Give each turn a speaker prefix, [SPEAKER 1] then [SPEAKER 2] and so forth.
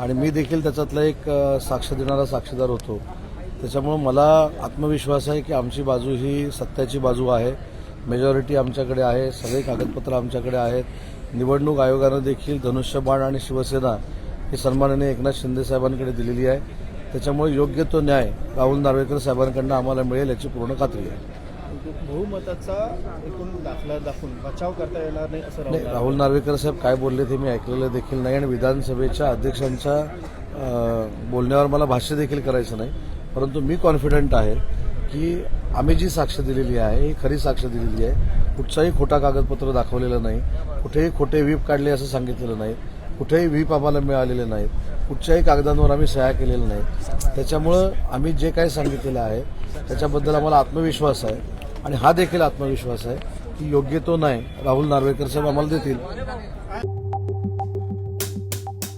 [SPEAKER 1] आणि मी देखील त्याच्यातला एक साक्ष देणारा साक्षीदार होतो. त्याच्यामुळं मला आत्मविश्वास आहे की आमची बाजू ही सत्याची बाजू आहे. मेजॉरिटी आमच्याकडे आहे सगळे कागदपत्र आमच्याकडे आहेत. निवडणूक आयोगानं देखील धनुष्यबाण आणि शिवसेना ही सन्मानाने एकनाथ शिंदे साहेबांकडे दिलेली आहे. त्याच्यामुळे योग्य तो न्याय राहुल नार्वेकर साहेबांकडनं आम्हाला मिळेल याची पूर्ण खात्री आहे.
[SPEAKER 2] बहुमताचा एकूण दाखला दाखवून बचाव करता येणार नाही असं
[SPEAKER 1] नाही
[SPEAKER 2] राहुल
[SPEAKER 1] नार्वेकर साहेब काय बोलले ते मी ऐकलेलं देखील नाही आणि विधानसभेच्या अध्यक्षांच्या बोलण्यावर मला भाष्य देखील करायचं नाही. परंतु मी कॉन्फिडंट आहे की आम्ही जी साक्ष दिलेली आहे ही खरी साक्ष दिलेली आहे. कुठचाही खोटा कागदपत्र दाखवलेलं नाही. कुठेही खोटे व्हीप काढले असं सांगितलेलं नाही. कुठेही व्हीप आम्हाला मिळालेले नाहीत. कुठच्याही कागदांवर आम्ही सह्या केलेल्या नाहीत. त्याच्यामुळं आम्ही जे काही सांगितलेलं आहे त्याच्याबद्दल आम्हाला आत्मविश्वास आहे. आणि हा देखील आत्मविश्वास आहे की योग्य तो नाही. राहुल नार्वेकर साहेब आम्हाला देतील.